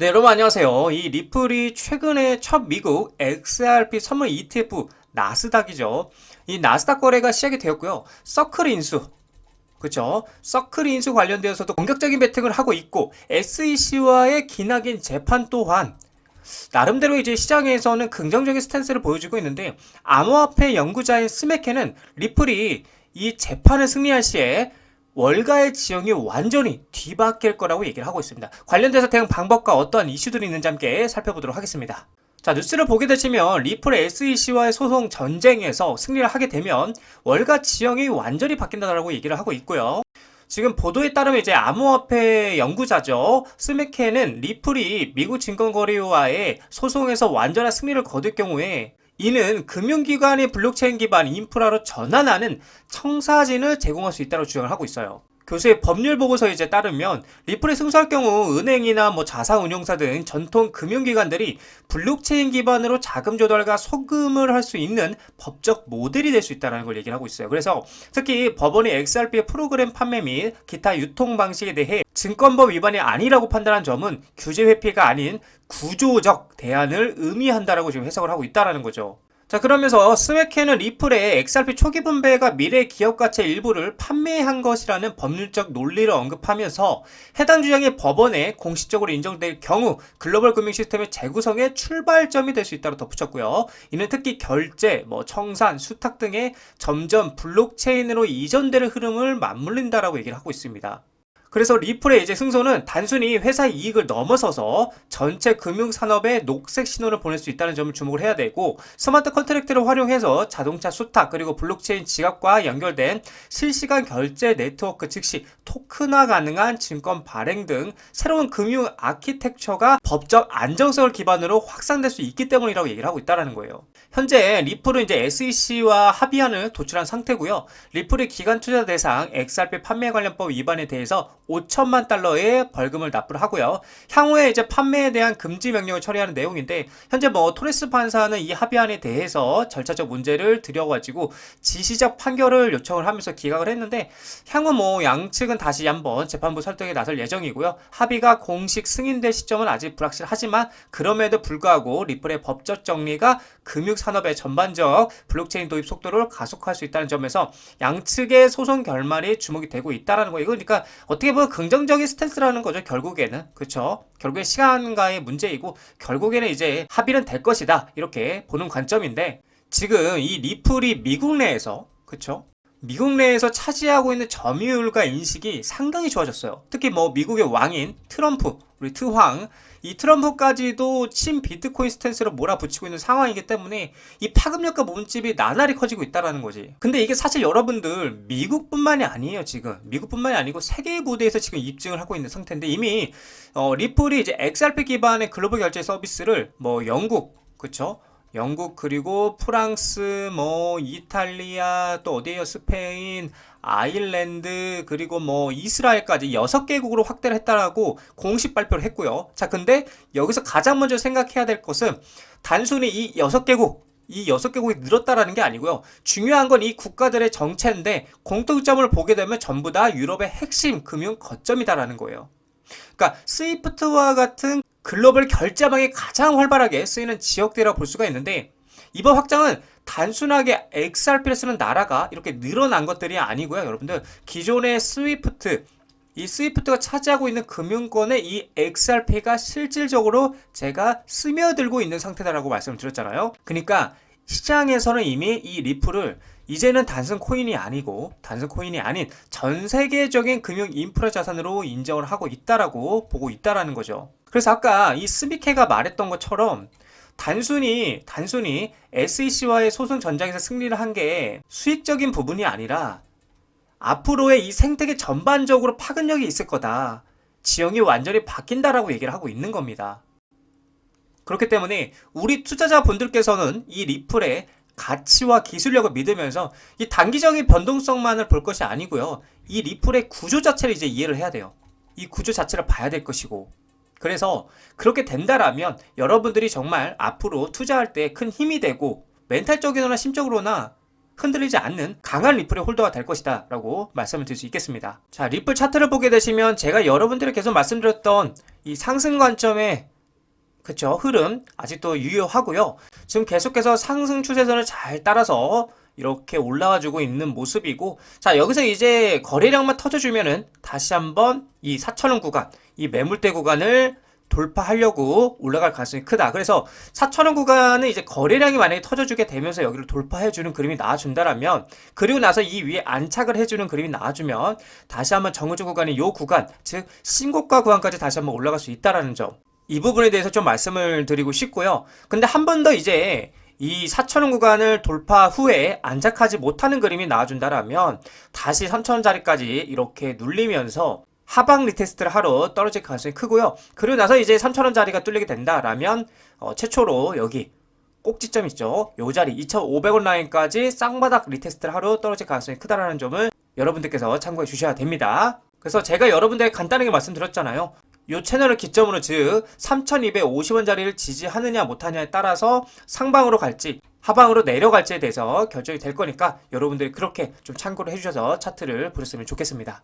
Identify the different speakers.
Speaker 1: 네, 여러분 안녕하세요. 이 리플이 최근에 첫 미국 XRP 선물 ETF 나스닥이죠. 이 나스닥 거래가 시작이 되었고요. 서클 인수 그쵸? 서클 인수 관련되어서도 공격적인 배팅을 하고 있고 SEC와의 기나긴 재판 또한 나름대로 이제 시장에서는 긍정적인 스탠스를 보여주고 있는데 암호화폐 연구자인 스메케는 리플이 이 재판을 승리할 시에 월가의 지형이 완전히 뒤바뀔 거라고 얘기를 하고 있습니다. 관련돼서 대응 방법과 어떠한 이슈들이 있는지 함께 살펴보도록 하겠습니다. 자, 뉴스를 보게 되시면 리플 SEC와의 소송 전쟁에서 승리를 하게 되면 월가 지형이 완전히 바뀐다라고 얘기를 하고 있고요. 지금 보도에 따르면 이제 암호화폐 연구자죠. 스메케는 리플이 미국 증권거래위와의 소송에서 완전한 승리를 거둘 경우에 이는 금융기관이 블록체인 기반 인프라로 전환하는 청사진을 제공할 수 있다고 주장을 하고 있어요. 교수의 법률 보고서에 이제 따르면 리플이 승소할 경우 은행이나 뭐 자사운용사 등 전통 금융기관들이 블록체인 기반으로 자금 조달과 소금을 할 수 있는 법적 모델이 될 수 있다는 걸 얘기를 하고 있어요. 그래서 특히 법원이 XRP의 프로그램 판매 및 기타 유통 방식에 대해 증권법 위반이 아니라고 판단한 점은 규제 회피가 아닌 구조적 대안을 의미한다라고 지금 해석을 하고 있다라는 거죠. 자 그러면서 스웨케는 리플의 XRP 초기 분배가 미래 기업 가치의 일부를 판매한 것이라는 법률적 논리를 언급하면서 해당 주장이 법원에 공식적으로 인정될 경우 글로벌 금융 시스템의 재구성의 출발점이 될 수 있다고 덧붙였고요. 이는 특히 결제, 뭐 청산, 수탁 등의 점점 블록체인으로 이전되는 흐름을 맞물린다라고 얘기를 하고 있습니다. 그래서 리플의 이제 승소는 단순히 회사 이익을 넘어서서 전체 금융산업에 녹색 신호를 보낼 수 있다는 점을 주목을 해야 되고 스마트 컨트랙트를 활용해서 자동차 수탁 그리고 블록체인 지갑과 연결된 실시간 결제 네트워크 즉시 토큰화 가능한 증권 발행 등 새로운 금융 아키텍처가 법적 안정성을 기반으로 확산될 수 있기 때문이라고 얘기를 하고 있다는 거예요. 현재 리플은 이제 SEC와 합의안을 도출한 상태고요. 리플의 기간 투자 대상 XRP 판매 관련법 위반에 대해서 5천만 달러의 벌금을 납부를 하고요. 향후에 이제 판매에 대한 금지 명령을 처리하는 내용인데 현재 뭐 토레스 판사는 이 합의안에 대해서 절차적 문제를 들여가지고 지시적 판결을 요청을 하면서 기각을 했는데 향후 뭐 양측은 다시 한번 재판부 설득에 나설 예정이고요. 합의가 공식 승인될 시점은 아직 불확실하지만 그럼에도 불구하고 리플의 법적 정리가 금융 산업의 전반적 블록체인 도입 속도를 가속할 수 있다는 점에서 양측의 소송 결말이 주목이 되고 있다라는 거예요. 그러니까 어떻게 보면 긍정적인 스탠스라는 거죠. 결국에는 그렇죠. 결국에 시간과의 문제이고 결국에는 이제 합의는 될 것이다 이렇게 보는 관점인데 지금 이 리플이 미국 내에서 그렇죠. 미국 내에서 차지하고 있는 점유율과 인식이 상당히 좋아졌어요. 특히 뭐 미국의 왕인 트럼프, 우리 트황, 이 트럼프까지도 친 비트코인 스탠스로 몰아붙이고 있는 상황이기 때문에 이 파급력과 몸집이 나날이 커지고 있다라는 거지. 근데 이게 사실 여러분들 미국뿐만이 아니에요 지금. 미국뿐만이 아니고 세계 무대에서 지금 입증을 하고 있는 상태인데 이미 어, 리플이 이제 XRP 기반의 글로벌 결제 서비스를 뭐 영국, 그쵸? 영국 그리고 프랑스 뭐 이탈리아 또 어디에요 스페인 아일랜드 그리고 뭐 이스라엘까지 여섯 개국으로 확대를 했다라고 공식 발표를 했고요. 자 근데 여기서 가장 먼저 생각해야 될 것은 단순히 이 여섯 개국 이 여섯 개국이 늘었다라는 게 아니고요. 중요한 건 이 국가들의 정체인데 공통점을 보게 되면 전부 다 유럽의 핵심 금융 거점이다라는 거예요. 그러니까 스위프트와 같은 글로벌 결제망이 가장 활발하게 쓰이는 지역들이라고 볼 수가 있는데 이번 확장은 단순하게 XRP를 쓰는 나라가 이렇게 늘어난 것들이 아니고요. 여러분들 기존의 스위프트 이 스위프트가 차지하고 있는 금융권에 이 XRP가 실질적으로 제가 스며들고 있는 상태다라고 말씀을 드렸잖아요. 그러니까 시장에서는 이미 이 리플을 이제는 단순 코인이 아니고 단순 코인이 아닌 전 세계적인 금융 인프라 자산으로 인정을 하고 있다라고 보고 있다라는 거죠. 그래서 아까 이 스미케가 말했던 것처럼 단순히 단순히 SEC와의 소송 전장에서 승리를 한 게 수익적인 부분이 아니라 앞으로의 이 생태계 전반적으로 파급력이 있을 거다. 지형이 완전히 바뀐다라고 얘기를 하고 있는 겁니다. 그렇기 때문에 우리 투자자분들께서는 이 리플의 가치와 기술력을 믿으면서 이 단기적인 변동성만을 볼 것이 아니고요. 이 리플의 구조 자체를 이제 이해를 해야 돼요. 이 구조 자체를 봐야 될 것이고. 그래서 그렇게 된다라면 여러분들이 정말 앞으로 투자할 때 큰 힘이 되고 멘탈적이거나 심적으로나 흔들리지 않는 강한 리플의 홀더가 될 것이다 라고 말씀을 드릴 수 있겠습니다 자 리플 차트를 보게 되시면 제가 여러분들이 계속 말씀드렸던 이 상승 관점의 그쵸 흐름 아직도 유효하고요. 지금 계속해서 상승 추세선을 잘 따라서 이렇게 올라와주고 있는 모습이고 자 여기서 이제 거래량만 터져주면은 다시 한번 이 4천원 구간 이 매물대 구간을 돌파하려고 올라갈 가능성이 크다. 그래서 4천원 구간은 이제 거래량이 만약에 터져주게 되면서 여기를 돌파해주는 그림이 나와준다라면 그리고 나서 이 위에 안착을 해주는 그림이 나와주면 다시 한번 정우주 구간의 요 구간 즉 신고가 구간까지 다시 한번 올라갈 수 있다라는 점. 이 부분에 대해서 좀 말씀을 드리고 싶고요. 근데 한 번 더 이제 이 4천원 구간을 돌파 후에 안착하지 못하는 그림이 나와준다라면 다시 3천원짜리까지 이렇게 눌리면서 하방 리테스트를 하러 떨어질 가능성이 크고요. 그리고 나서 이제 3천원짜리가 뚫리게 된다라면 어, 최초로 여기 꼭지점 있죠. 요 자리 2,500원 라인까지 쌍바닥 리테스트를 하러 떨어질 가능성이 크다라는 점을 여러분들께서 참고해 주셔야 됩니다. 그래서 제가 여러분들에게 간단하게 말씀드렸잖아요. 이 채널을 기점으로 즉 3,250원짜리를 지지하느냐 못하냐에 따라서 상방으로 갈지 하방으로 내려갈지에 대해서 결정이 될 거니까 여러분들이 그렇게 좀 참고를 해주셔서 차트를 보셨으면 좋겠습니다.